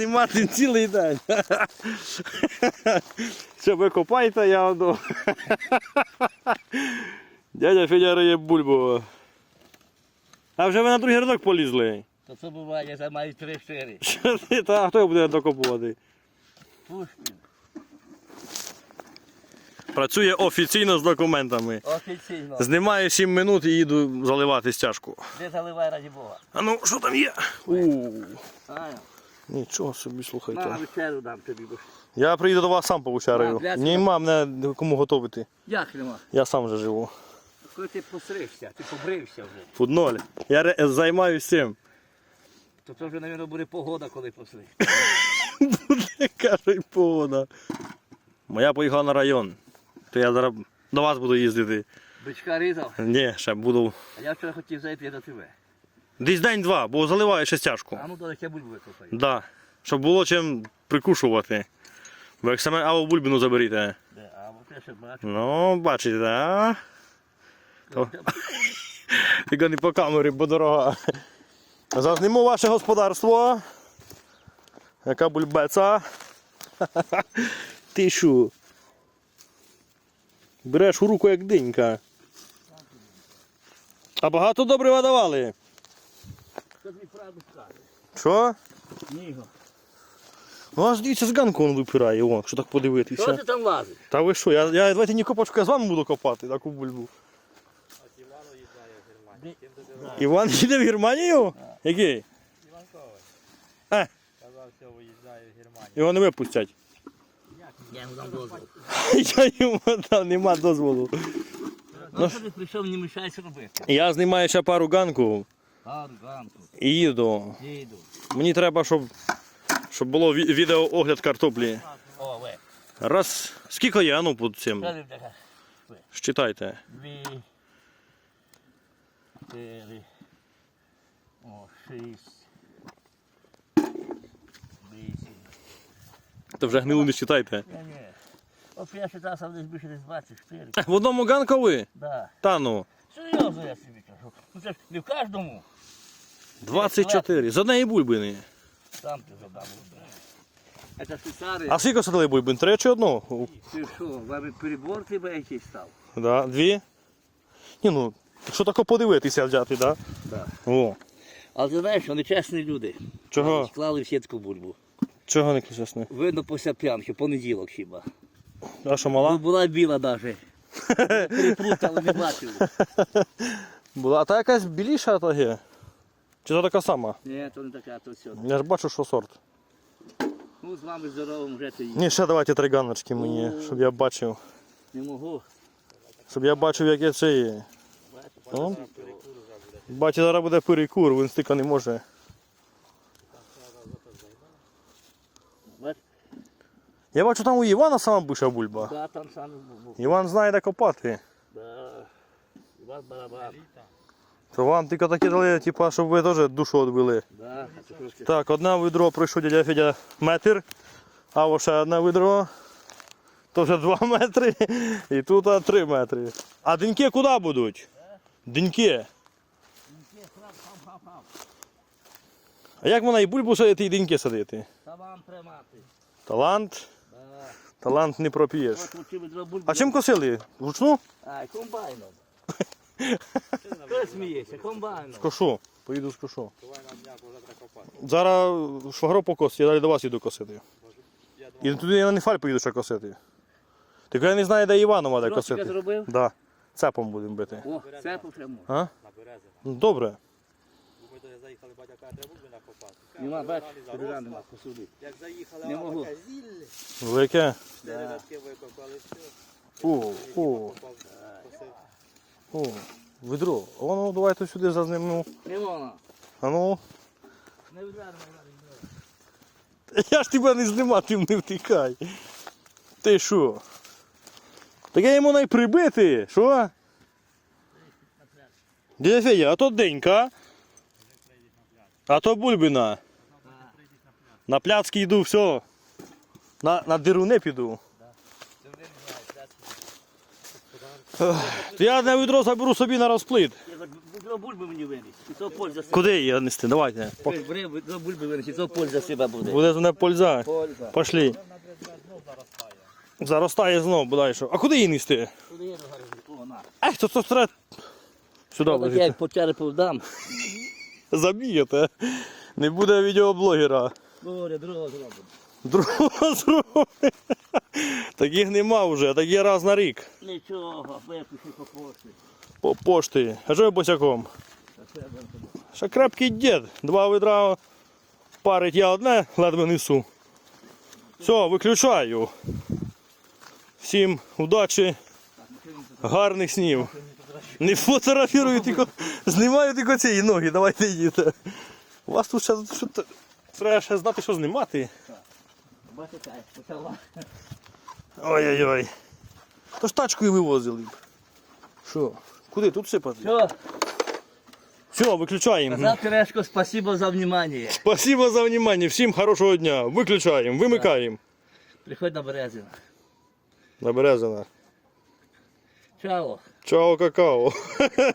знімати цілий день. Що ви копаєте, я одну. Дядя Федя риє бульбу. А вже ви на другий рядок полізли. То це буває, я займаю 3-4. Що ти, та хто буде докопувати? Пушкін. Працює офіційно з документами. Офіційно. Знімаю 7 минут і їду заливати стяжку. Де заливай, раді Бога. А ну, що там є? У, Ая, Нічого собі, на вечерю дам тобі. бо ж- Я приїду до вас сам А, повечеряю. блядь. Нема мене кому готувати. Як нема? Я сам вже живу. Коли ти посрився, ти побрився вже. Фуд ноль. Я ре- займаюся цим. То це вже, мабуть, буде погода, коли посрив. Буде, каже, й погода. Моя поїхала на район. То я зараз до вас буду їздити. Бичка різав, Ні, ще буду. а я вчора хотів зайти до тебе. Десь день-два, бо заливаю ще стяжку. А ну до я бульбу викопаю. Да. Щоб було чим прикушувати. Бо як саме аву бульбіну заберіте. Де? А от я ще бачу. Ну, бачите, да? То- Тільки не по камері, бо дорога. Зазніму ваше господарство. Яка бульбеца. Ти що? Береш у руку як динька. А багато добрива давали. Що тобі правду скаже? Що? Ні. Ну аж дивіться, з ганку він випирає, о, якщо так Що подивитися. ти там лазиш? Та ви що, я, я давайте не копачку, я з вами буду копати таку бульбу. Іван їде в Германію? Який? Е, Казав, що виїжджає в Германію. його не випустять. Я йому дам дозвіл. Я йому дав, нема дозволу. Ну, що ти прийшов, не мішайся робити. Я знімаю ще пару ганку Ганку, їду. Мені треба, щоб, щоб було ві- відеоогляд картоплі. О, ви. Раз. Скільки є? Ну під цим. Считайте. Дві. Чотири. О, шість. Вісім. То вже гнилу не считайте. Ні, ні. От я ще сам десь більше десь 24. В одному ганкові? Да. Та ну. Серйозно я собі кажу. Ну це ж не в кожному. 24. З однієї бульбини. Сам ти задав. Це швейцари. А скільки садили бульбин? Три чи одну? Ти що, вам перебор тебе якийсь став? Да, дві. Ні, ну, якщо тако подивитися взяти, да? Да. О. Але ти знаєш, вони чесні люди. Чого? Склали в сітку бульбу. Чого не чесно? Видно після п'янки, понеділок хіба. А що Ну, мала? була біла навіть. Переплутали, не бачили. Була. А та якась біліша та є. Чи то така сама? Ні, то не така, то все. Я ж бачу, що сорт. Ну, з вами здоровим вже ти Ні, ще давайте три ганочки мені, щоб я бачив. не можу. Щоб я бачив, яке це є. О? Бачите, зараз буде перекур, він стика не може. Бач, Я бачу, там у Івана сама більша бульба. да, там саме був. Іван знає, де копати. Да. Іван барабан. То вам тільки такі дали, типа, щоб ви теж душу відбили. Да. Так, одне відро пройшов дядя Федя метр, а ось ще одне відро. То вже 2 метри і тут а, 3 метри. А деньки куди будуть? Деньки. А як можна і бульбу садити, і деньки садити? Та вам тримати. Талант. Талант не проп'єш. А чим косили? Вручну? Ай, комбайном. Хто сміється? Комбайном. Кошу. Поїду з кошу. Зараз швагро покосить, я далі до вас іду косити. І туди я на Нефаль поїду ще косити. Тільки я не знаю, де Іванова де косити. зробив? Да. Цепом будемо бити. О, це потрібно. А? Ну, Добре. Заїхали, батя каже, треба бульби накопати. Нема, бач, Заросла. переда нема посуди. Як заїхали, Не а можу. таке зілля. Велике. Чотири Да. рядки викопали, все. О, о, Копав, косив. о. Відро. А воно давайте сюди зазніму. Не можна. А ну. Не вдаримо, не Я ж тебе не знімати, не втікай. Ти що? Так я йому най прибити, що? Дядя Федя, а то денька. А то бульбина. На пляцки йду, все. На, на диру не піду. То Я одне відро заберу собі на розплит. Я бульби мені виніс. І то польза себе. Куди її нести? Давайте. Бери, бери, бульби виніс, і то польза себе буде. Буде з мене польза. Польза. Пошли. Заростає знов, бодай що. А куди її нести? Куди я зараз? О, на. Ай, то це треба. Сюди я як по черепу дам. Заб'єте. Не буде відеоблогера. Говорю, другого зробимо. Другого зробить. Таких нема вже, такі раз на рік. Нічого, випиши по пошті. По пошті. А що я босяком? Ще крепкий дід. Два ведра парить я одне, ледве несу. Все, виключаю. Всім удачі, гарних снів. Не фотографірую, тільки знімаю тільки ці ноги, давайте йдіть. У вас тут ще що треба ще знати, що знімати. Ой-ой-ой. То ж тачкою вивозили. Що? Куди? Тут сипати? Все, Все, виключаємо. казав Терешко, спасибо за внимание. Спасибо за внимание. Всім хорошого дня. Виключаємо, вимикаємо. Приходь на Березина. На Березина. Чао. Чао, какао.